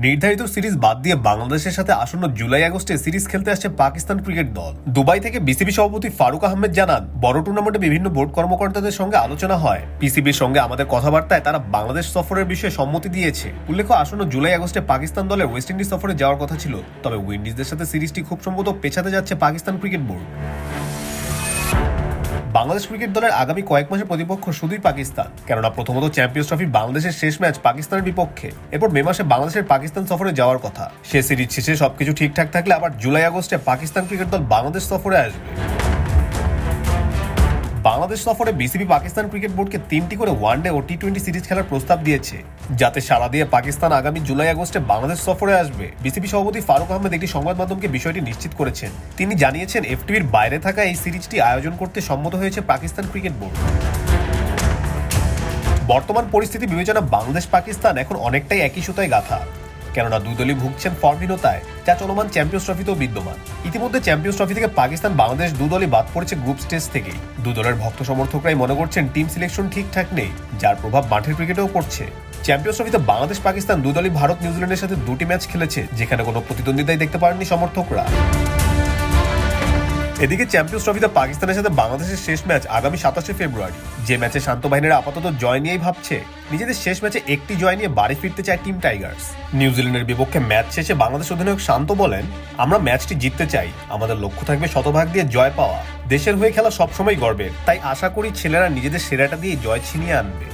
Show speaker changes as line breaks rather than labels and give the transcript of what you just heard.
নির্ধারিত সিরিজ বাদ দিয়ে বাংলাদেশের সাথে আসন্ন জুলাই আগস্টে সিরিজ খেলতে আসছে পাকিস্তান ক্রিকেট দল। দুবাই থেকে বিসিবি সভাপতি ফারুক আহমেদ জানান, বড় টুর্নামেন্টে বিভিন্ন বোর্ড কর্মকর্তাদের সঙ্গে আলোচনা হয়। পিসিবির সঙ্গে আমাদের কথাবার্তায় তারা বাংলাদেশ সফরের বিষয়ে সম্মতি দিয়েছে। উল্লেখ্য, আসন্ন জুলাই আগস্টে পাকিস্তান দলের ওয়েস্ট ইন্ডিজ সফরে যাওয়ার কথা ছিল, তবে উইন্ডিজদের সাথে সিরিজটি খুব সম্ভবত পেছাতে যাচ্ছে Pakistan cricket board. Bangladesh cricket দলের আগামী কয়েক মাসের প্রতিপক্ষ শুধুই পাকিস্তান। কেননা প্রথমত চ্যাম্পিয়ন্স ট্রফি বাংলাদেশের শেষ ম্যাচ পাকিস্তানের বিপক্ষে। এরপর মে মাসে বাংলাদেশের পাকিস্তান সফরে যাওয়ার কথা। সে সিরিজ শেষে সবকিছু ঠিকঠাক থাকলে আবার জুলাই আগস্টে পাকিস্তান ক্রিকেট দল বাংলাদেশ সফরে আসবে। বাংলাদেশ সফরে বিসিবি পাকিস্তান ক্রিকেট বোর্ডকে তিনটি করে ওয়ানডে ও টি টোয়েন্টি সিরিজ খেলার প্রস্তাব দিয়েছে, যাতে সারা দিয়ে পাকিস্তান আগামী জুলাই আগস্টে বাংলাদেশ সফরে আসবে। বিসিবি সভাপতি ফারুক আহমেদ একটি সংবাদ মাধ্যমকে বিষয়টি নিশ্চিত করেছেন। তিনি জানিয়েছেন, এফটিভির বাইরে থাকা এই সিরিজটি আয়োজন করতে সম্মত হয়েছে পাকিস্তান ক্রিকেট বোর্ড। বর্তমান পরিস্থিতি বিবেচনা বাংলাদেশ পাকিস্তান এখন অনেকটাই একই সুতায় গাথা। কেননা দুই দলই ভুগছেন ফর্মহীনতায়, যা চলমান চ্যাম্পিয়ন্স ট্রফিতেও বিদ্যমান। ইতিমধ্যে চ্যাম্পিয়ন্স ট্রফি থেকে পাকিস্তান, বাংলাদেশ দু দলই বাদ পড়েছে গ্রুপ স্টেজ থেকে দু দলের ভক্ত সমর্থকরাই মনে করছেন টিম সিলেকশন ঠিকঠাক নেই, যার প্রভাব মাঠের ক্রিকেটেও পড়ছে। চ্যাম্পিয়ন্স ট্রফিতে বাংলাদেশ, পাকিস্তান দু দলই ভারত, নিউজিল্যান্ডের সাথে দুটি ম্যাচ খেলেছে, যেখানে কোনো প্রতিদ্বন্দ্বিতাই দেখতে পারেননি সমর্থকরা। এদিকে চ্যাম্পিয়ন্স ট্রফিতে পাকিস্তানের সাথে বাংলাদেশের শেষ ম্যাচ আগামী সাতাশে ফেব্রুয়ারি। যে ম্যাচে শান্ত বাহিনীরা আপাতত জয় নিয়েই ভাবছে, নিজেদের শেষ ম্যাচে একটি জয় নিয়ে বাড়ি ফিরতে চায় টিম টাইগার্স। নিউজিল্যান্ডের বিপক্ষে ম্যাচ শেষে বাংলাদেশ অধিনায়ক শান্ত বলেন, আমরা ম্যাচটি জিততে চাই, আমাদের লক্ষ্য থাকবে শতভাগ দিয়ে জয় পাওয়া। দেশের হয়ে খেলা সবসময় গর্বের, তাই আশা করি ছেলেরা নিজেদের সেরাটা দিয়ে জয় ছিনিয়ে আনবে।